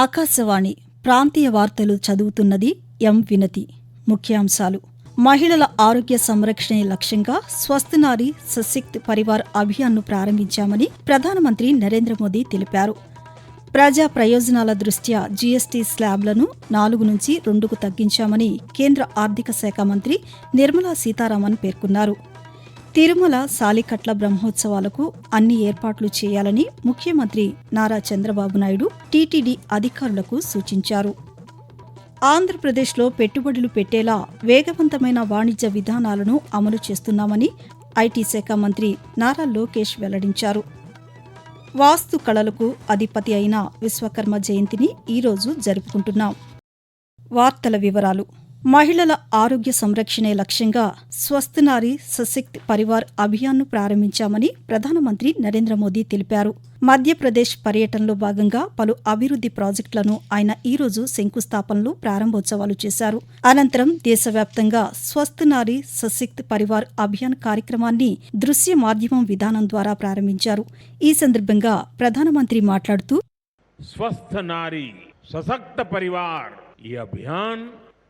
ఆకాశవాణి ప్రాంతీయ వార్తలు చదువుతున్నది ఎం వినతి. ముఖ్యాంశాలు. మహిళల ఆరోగ్య సంరక్షణే లక్ష్యంగా స్వస్థ సశక్తి పరివార్ అభియాన్ను ప్రారంభించామని ప్రధానమంత్రి నరేంద్ర మోదీ తెలిపారు. ప్రజా ప్రయోజనాల దృష్ట్యా జీఎస్టీ స్లాబ్లను నాలుగు నుంచి రెండుకు తగ్గించామని కేంద్ర ఆర్థిక శాఖ మంత్రి నిర్మలా సీతారామన్ పేర్కొన్నారు. తిరుమల సాలికట్ల బ్రహ్మోత్సవాలకు అన్ని ఏర్పాట్లు చేయాలని ముఖ్యమంత్రి నారా చంద్రబాబు నాయుడు టీటీడీ అధికారులకు సూచించారు. ఆంధ్రప్రదేశ్లో పెట్టుబడులు పెట్టేలా వేగవంతమైన వాణిజ్య విధానాలను అమలు చేస్తున్నామని ఐటీ శాఖ మంత్రి నారా లోకేష్ వెల్లడించారు. వాస్తు కళలకు అధిపతి అయిన విశ్వకర్మ జయంతిని ఈరోజు జరుపుకుంటున్నాం. వార్తల వివరాలు మహిళల ఆరోగ్య సంరక్షణే లక్ష్యంగా స్వస్థ్ నారీ సశక్తి పరివార్ అభియాన్ను ప్రారంభించామని ప్రధానమంత్రి నరేంద్ర మోదీ తెలిపారు. మధ్యప్రదేశ్ పర్యటనలో భాగంగా పలు అభివృద్ది ప్రాజెక్టులను ఆయన ఈరోజు శంకుస్థాపనలు ప్రారంభోత్సవాలు చేశారు. అనంతరం దేశవ్యాప్తంగా స్వస్థ్ నారీ సశక్తి పరివార్ అభియాన్ కార్యక్రమాన్ని దృశ్య మాధ్యమం విధానం ద్వారా ప్రారంభించారు. ఈ సందర్భంగా ప్రధానమంత్రి మాట్లాడుతూ స్వస్థ సశక్త పరివార్ ఈ అభియాన్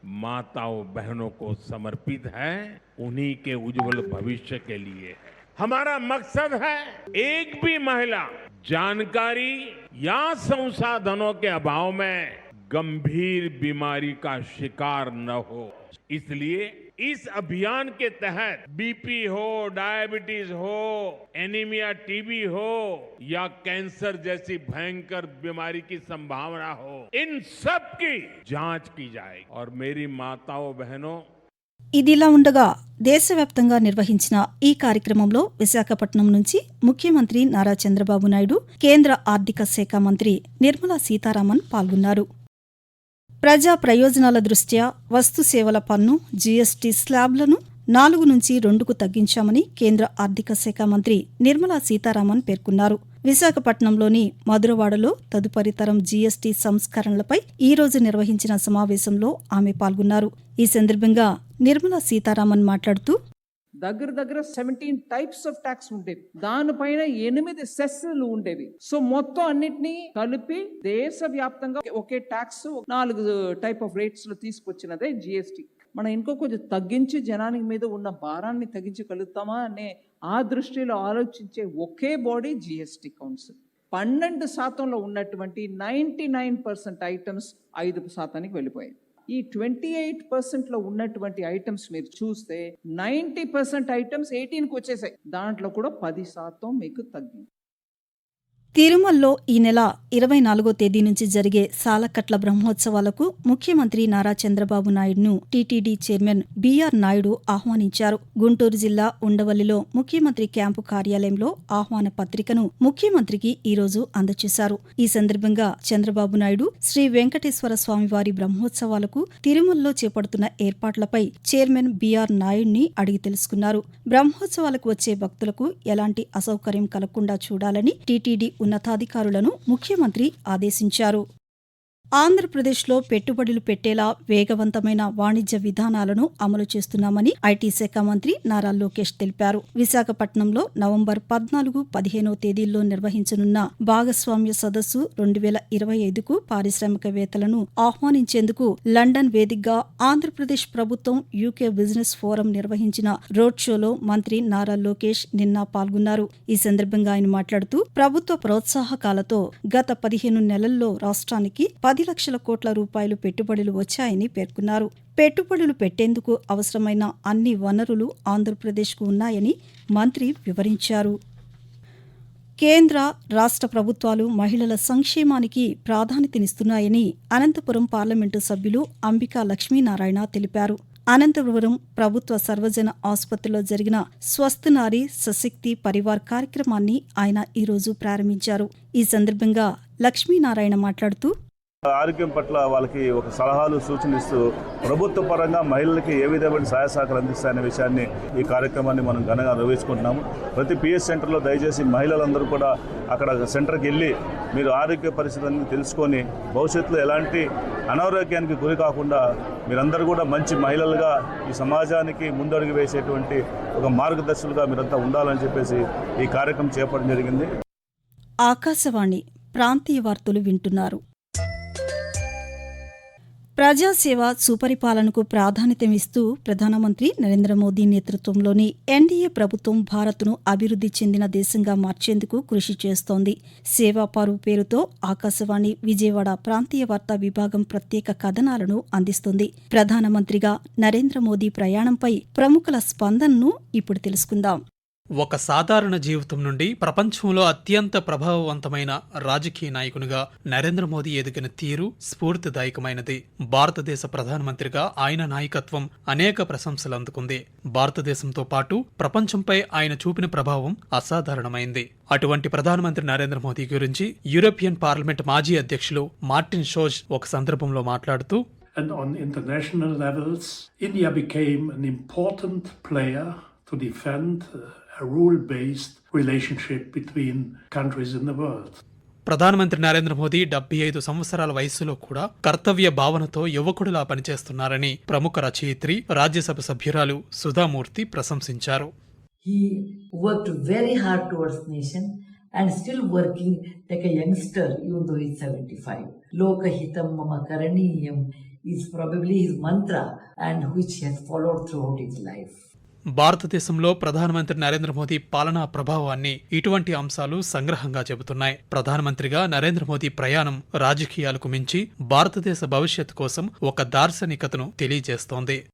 माताओं, बहनों को समर्पित है, उन्हीं के उज्जवल भविष्य के लिए। है हमारा मकसद है एक भी महिला जानकारी या संसाधनों के अभाव में गंभीर बीमारी का शिकार न हो। इसलिए इस अभियान के तहत बीपी हो डायबिटीज हो एनीमिया टीबी हो या कैंसर जैसी भयंकर बीमारी की संभावना हो इन सब की जांच की जाएगी और मेरी माताओं बहनों ఇదిలా ఉండగా దేశవ్యాప్తంగా నిర్వహించిన ఈ కార్యక్రమంలో విశాఖపట్నం నుంచి ముఖ్యమంత్రి నారా చంద్రబాబు నాయుడు కేంద్ర ఆర్థిక శాఖ మంత్రి నిర్మలా సీతారామన్ పాల్గొన్నారు ప్రజా ప్రయోజనాల దృష్ట్యా వస్తు సేవల పన్ను జీఎస్టీ స్లాబ్లను నాలుగు నుంచి రెండుకు తగ్గించామని కేంద్ర ఆర్థిక శాఖ మంత్రి నిర్మలా సీతారామన్ పేర్కొన్నారు. విశాఖపట్నంలోని మధురవాడలో తదుపరి తరం జీఎస్టీ సంస్కరణలపై ఈ రోజు నిర్వహించిన సమావేశంలో ఆమె పాల్గొన్నారు. ఈ సందర్భంగా నిర్మలా సీతారామన్ మాట్లాడుతూ దగ్గర దగ్గర సెవెంటీన్ టైప్స్ ఆఫ్ ట్యాక్స్ ఉండేవి దానిపైన ఎనిమిది సెస్లు ఉండేవి. సో మొత్తం అన్నిటినీ కలిపి దేశ వ్యాప్తంగా ఒకే ట్యాక్స్ నాలుగు టైప్ ఆఫ్ రేట్స్లో తీసుకొచ్చినదే జిఎస్టీ మనం ఇంకో కొంచెం తగ్గించి జనానికి మీద ఉన్న భారాన్ని తగ్గించగలుగుతామా అనే ఆ దృష్టిలో ఆలోచించే ఒకే బాడీ జిఎస్టీ కౌన్సిల్ పన్నెండు శాతంలో ఉన్నటువంటి నైంటీ నైన్ పర్సెంట్ ఐటమ్స్ ఐదు శాతానికి వెళ్ళిపోయాయి. ఈ ట్వంటీ ఎయిట్ పర్సెంట్లో ఉన్నటువంటి ఐటమ్స్ మీరు చూస్తే నైంటీ పర్సెంట్ ఐటమ్స్ ఎయిటీన్కి వచ్చేసాయి. దాంట్లో కూడా పది శాతం మీకు తగ్గింది. తిరుమలలో ఈ నెల ఇరవై నాలుగో తేదీ నుంచి జరిగే సాలకట్ల బ్రహ్మోత్సవాలకు ముఖ్యమంత్రి నారా చంద్రబాబు నాయుడును టీటీడీ చైర్మన్ బీఆర్ నాయుడు ఆహ్వానించారు. గుంటూరు జిల్లా ఉండవల్లిలో ముఖ్యమంత్రి క్యాంపు కార్యాలయంలో ఆహ్వాన పత్రికను ముఖ్యమంత్రికి ఈ రోజు అందజేశారు ఈ సందర్భంగా చంద్రబాబు నాయుడు శ్రీ వెంకటేశ్వర స్వామివారి బ్రహ్మోత్సవాలకు తిరుమలలో చేపడుతున్న ఏర్పాట్లపై చైర్మన్ బీఆర్ నాయుడిని అడిగి తెలుసుకున్నారు. బ్రహ్మోత్సవాలకు వచ్చే భక్తులకు ఎలాంటి అసౌకర్యం కలగకుండా చూడాలని టీటీడీ ఉన్నతాధికారులను ముఖ్యమంత్రి ఆదేశించారు. ఆంధ్రప్రదేశ్లో పెట్టుబడులు పెట్టేలా వేగవంతమైన వాణిజ్య విధానాలను అమలు చేస్తున్నామని ఐటీ శాఖ మంత్రి నారా లోకేష్ తెలిపారు. విశాఖపట్నంలో నవంబర్ పద్నాలుగు పదిహేనో తేదీల్లో నిర్వహించనున్న భాగస్వామ్య సదస్సు రెండు వేల ఇరవై ఐదుకు పారిశ్రామికవేత్తలను ఆహ్వానించేందుకు లండన్ వేదికగా ఆంధ్రప్రదేశ్ ప్రభుత్వం యూకే బిజినెస్ ఫోరం నిర్వహించిన రోడ్ షోలో మంత్రి నారా లోకేష్ నిన్న పాల్గొన్నారు. ఈ సందర్భంగా ఆయన మాట్లాడుతూ ప్రభుత్వ ప్రోత్సాహకాలతో గత పదిహేను నెలల్లో రాష్ట్రానికి పది లక్షల కోట్ల రూపాయలు పెట్టుబడులు వచ్చాయని పేర్కొన్నారు. పెట్టుబడులు పెట్టేందుకు అవసరమైన అన్ని వనరులు ఆంధ్రప్రదేశ్కు ఉన్నాయని మంత్రి వివరించారు. కేంద్ర రాష్ట్ర ప్రభుత్వాలు మహిళల సంక్షేమానికి ప్రాధాన్యతనిస్తున్నాయని అనంతపురం పార్లమెంటు సభ్యులు అంబికా లక్ష్మీనారాయణ తెలిపారు. అనంతపురం ప్రభుత్వ సర్వజన ఆసుపత్రిలో జరిగిన స్వస్థనారి సశక్తి పరివార్ కార్యక్రమాన్ని ఆయన ఈరోజు ప్రారంభించారు. ఈ సందర్భంగా లక్ష్మీనారాయణ మాట్లాడుతూ ఆరోగ్యం పట్ల వాళ్ళకి ఒక సలహాలు సూచనలు ఇస్తూ ప్రభుత్వ పరంగా మహిళలకి ఏ విధమైన సహాయ సహకారం అందిస్తాయనే విషయాన్ని ఈ కార్యక్రమాన్ని మనం ఘనంగా నిర్వహించుకుంటున్నాము. ప్రతి పిఎస్ సెంటర్లో దయచేసి మహిళలందరూ కూడా అక్కడ సెంటర్కి వెళ్ళి మీరు ఆరోగ్య పరిస్థితులను తెలుసుకొని భవిష్యత్తులో ఎలాంటి అనారోగ్యానికి గురి కాకుండా మీరందరూ కూడా మంచి మహిళలుగా ఈ సమాజానికి ముందడుగు వేసేటువంటి ఒక మార్గదర్శులుగా మీరంతా ఉండాలని చెప్పేసి ఈ కార్యక్రమం చేపట్టడం జరిగింది. ఆకాశవాణి ప్రాంతీయ వార్తలు వింటున్నారు. ప్రజాసేవ సుపరిపాలనకు ప్రాధాన్యతమిస్తూ ప్రధానమంత్రి నరేంద్ర మోదీ నేతృత్వంలోని ఎన్డీఏ ప్రభుత్వం భారత్ను అభివృద్ధి చెందిన దేశంగా మార్చేందుకు కృషి చేస్తోంది. సేవా పరువు పేరుతో ఆకాశవాణి విజయవాడ ప్రాంతీయ వార్తా విభాగం ప్రత్యేక కథనాలను అందిస్తుంది. ప్రధానమంత్రిగా నరేంద్ర మోదీ ప్రయాణంపై ప్రముఖుల స్పందనను ఇప్పుడు తెలుసుకుందాం. ఒక సాధారణ జీవితం నుండి ప్రపంచంలో అత్యంత ప్రభావవంతమైన రాజకీయ నాయకునిగా నరేంద్ర మోదీ ఎదిగిన తీరు స్ఫూర్తిదాయకమైనది. భారతదేశ ప్రధానమంత్రిగా ఆయన నాయకత్వం అనేక ప్రశంసలు అందుకుంది. భారతదేశంతో పాటు ప్రపంచంపై ఆయన చూపిన ప్రభావం అసాధారణమైంది. అటువంటి ప్రధానమంత్రి నరేంద్ర మోదీ గురించి యూరోపియన్ పార్లమెంట్ మాజీ అధ్యక్షులు మార్టిన్ షోజ్ ఒక సందర్భంలో మాట్లాడుతూ and on international levels, India became an important player to defend uh, a rule based relationship between countries in the world. ప్రధానమంత్రి నరేంద్ర మోదీ డెబ్బై ఐదు సంవత్సరాల వయస్సులో కూడా కర్తవ్య భావనతో యువకుడులా పనిచేస్తున్నారని ప్రముఖ రచయిత్రి రాజ్యసభ సభ్యురాలు సుధామూర్తి ప్రశంసించారు. లోకహితం మమ కరణీయం భారతదేశంలో ప్రధానమంత్రి నరేంద్ర మోదీ పాలనా ప్రభావాన్ని ఇటువంటి అంశాలు సంగ్రహంగా చెబుతున్నాయి. ప్రధానమంత్రిగా నరేంద్ర మోదీ ప్రయాణం రాజకీయాలకు మించి భారతదేశ భవిష్యత్తు కోసం ఒక దార్శనికతను తెలియజేస్తోంది.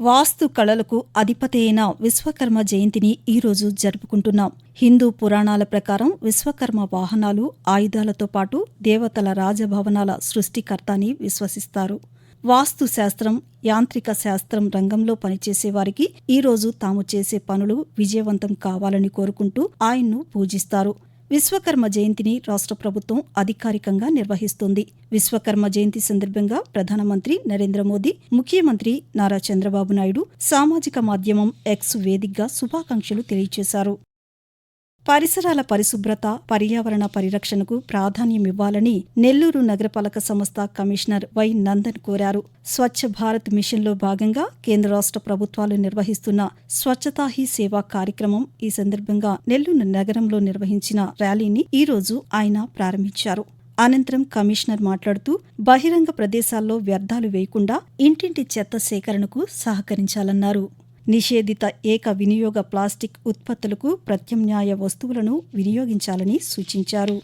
వాస్తు కళలకు అధిపతి అయిన విశ్వకర్మ జయంతిని ఈ రోజు జరుపుకుంటున్నాం. హిందూ పురాణాల ప్రకారం విశ్వకర్మ వాహనాలు ఆయుధాలతో పాటు దేవతల రాజభవనాల సృష్టికర్త అని విశ్వసిస్తారు. వాస్తు శాస్త్రం యాంత్రిక శాస్త్రం రంగంలో పనిచేసే వారికి ఈ రోజు తాము చేసే పనులు విజయవంతం కావాలని కోరుకుంటూ ఆయన్ను పూజిస్తారు. విశ్వకర్మ జయంతిని రాష్ట్ర ప్రభుత్వం అధికారికంగా నిర్వహిస్తుంది. విశ్వకర్మ జయంతి సందర్భంగా ప్రధానమంత్రి నరేంద్ర మోదీ ముఖ్యమంత్రి నారా చంద్రబాబు నాయుడు సామాజిక మాధ్యమం ఎక్స్ వేదికగా శుభాకాంక్షలు తెలియజేశారు పరిసరాల పరిశుభ్రత పర్యావరణ పరిరక్షణకు ప్రాధాన్యమివ్వాలని నెల్లూరు నగరపాలక సంస్థ కమిషనర్ వై నందన్ కోరారు. స్వచ్ఛ భారత్ మిషన్లో భాగంగా కేంద్ర రాష్ట్ర ప్రభుత్వాలు నిర్వహిస్తున్న స్వచ్ఛతా హీ సేవా కార్యక్రమం ఈ సందర్భంగా నెల్లూరు నగరంలో నిర్వహించిన ర్యాలీని ఈ రోజు ఆయన ప్రారంభించారు. అనంతరం కమిషనర్ మాట్లాడుతూ బహిరంగ ప్రదేశాల్లో వ్యర్థాలు వేయకుండా ఇంటింటి చెత్త సేకరణకు సహకరించాలన్నారు. నిషేధిత ఏక వినియోగ ప్లాస్టిక్ ఉత్పత్తులకు ప్రత్యామ్నాయ వస్తువులను వినియోగించాలని సూచించారు.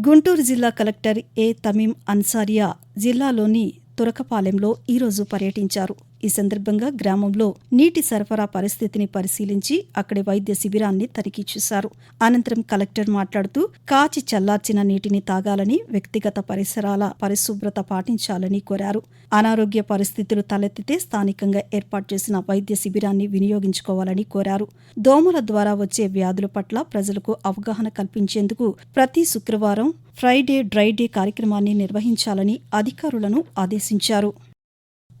గుంటూరు జిల్లా కలెక్టర్ ఏ తమీం అన్సారియా జిల్లాలోని తురకపాలెంలో ఈరోజు పర్యటించారు. ఈ సందర్భంగా గ్రామంలో నీటి సరఫరా పరిస్థితిని పరిశీలించి అక్కడి వైద్య శిబిరాన్ని తనిఖీ చేశారు. అనంతరం కలెక్టర్ మాట్లాడుతూ కాచి చల్లార్చిన నీటిని తాగాలని వ్యక్తిగత పరిసరాల పరిశుభ్రత పాటించాలని కోరారు. అనారోగ్య పరిస్థితులు తలెత్తితే స్థానికంగా ఏర్పాటు చేసిన వైద్య శిబిరాన్ని వినియోగించుకోవాలని కోరారు. దోమల ద్వారా వచ్చే వ్యాధుల పట్ల ప్రజలకు అవగాహన కల్పించేందుకు ప్రతి శుక్రవారం ఫ్రైడే డ్రై డే కార్యక్రమాన్ని నిర్వహించాలని అధికారులను ఆదేశించారు.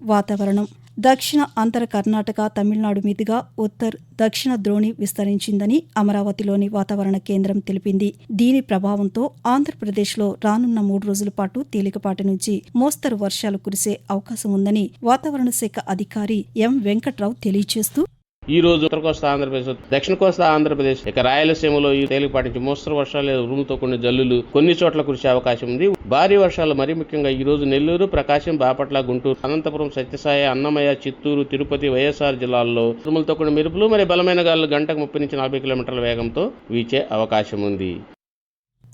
వాతావరణం దక్షిణ అంతర కర్ణాటక తమిళనాడు మీదుగా ఉత్తర్ దక్షిణ ద్రోణి విస్తరించిందని అమరావతిలోని వాతావరణ కేంద్రం తెలిపింది. దీని ప్రభావంతో ఆంధ్రప్రదేశ్లో రానున్న మూడు రోజుల పాటు తేలికపాటి నుంచి మోస్తరు వర్షాలు కురిసే అవకాశం ఉందని వాతావరణ శాఖ అధికారి ఎం వెంకట్రావు తెలియజేస్తూ ఈ రోజు ఉత్తర కోస్తా ఆంధ్రప్రదేశ్ దక్షిణ కోస్తా ఆంధ్రప్రదేశ్ ఇక రాయలసీమలో ఈ తేలికపాటి నుంచి మోస్తరు వర్షాలు లేదా ఉరుముతో కొన్ని జల్లులు కొన్ని చోట్ల కురిసే అవకాశం ఉంది. భారీ వర్షాలు మరీ ముఖ్యంగా ఈ రోజు నెల్లూరు ప్రకాశం బాపట్ల గుంటూరు అనంతపురం సత్యసాయి అన్నమయ్య చిత్తూరు తిరుపతి వైఎస్ఆర్ జిల్లాల్లో ఉరుములతో కొన్ని మెరుపులు మరి బలమైన గాలు గంటకు ముప్పై నుంచి నలభై కిలోమీటర్ల వేగంతో వీచే అవకాశం ఉంది.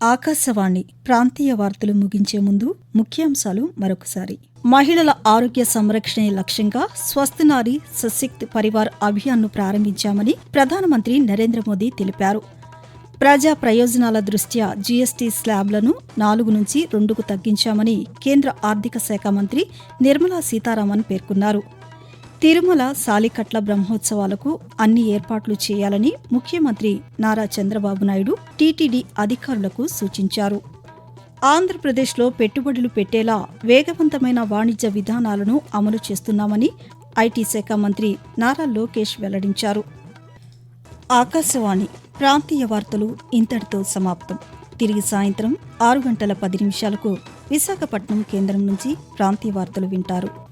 ఆకాశవాణి ప్రాంతీయ వార్తలు ముగించే ముందు ముఖ్యాంశాలు మరొకసారి. మహిళల ఆరోగ్య సంరక్షణే లక్ష్యంగా స్వస్థ నారి సశక్త్ పరివార్ అభియాన్ను ప్రారంభించామని ప్రధానమంత్రి నరేంద్ర మోదీ తెలిపారు. ప్రజా ప్రయోజనాల దృష్ట్యా జీఎస్టీ స్లాబ్లను నాలుగు నుంచి రెండుకు తగ్గించామని కేంద్ర ఆర్థిక శాఖ మంత్రి నిర్మలా సీతారామన్ పేర్కొన్నారు. తిరుమల సాలికట్ల బ్రహ్మోత్సవాలకు అన్ని ఏర్పాట్లు చేయాలని ముఖ్యమంత్రి నారా చంద్రబాబు నాయుడు టీటీడీ అధికారులకు సూచించారు. ఆంధ్రప్రదేశ్లో పెట్టుబడులు పెట్టేలా వేగవంతమైన వాణిజ్య విధానాలను అమలు చేస్తున్నామని ఐటీ శాఖ మంత్రి నారా లోకేష్ వెల్లడించారు. ఆకాశవాణి ప్రాంతీయ వార్తలు ఇంతటితో సమాప్తం. తిరిగి సాయంత్రం ఆరు గంటల పది నిమిషాలకు విశాఖపట్నం కేంద్రం నుంచి ప్రాంతీయ వార్తలు వింటారు.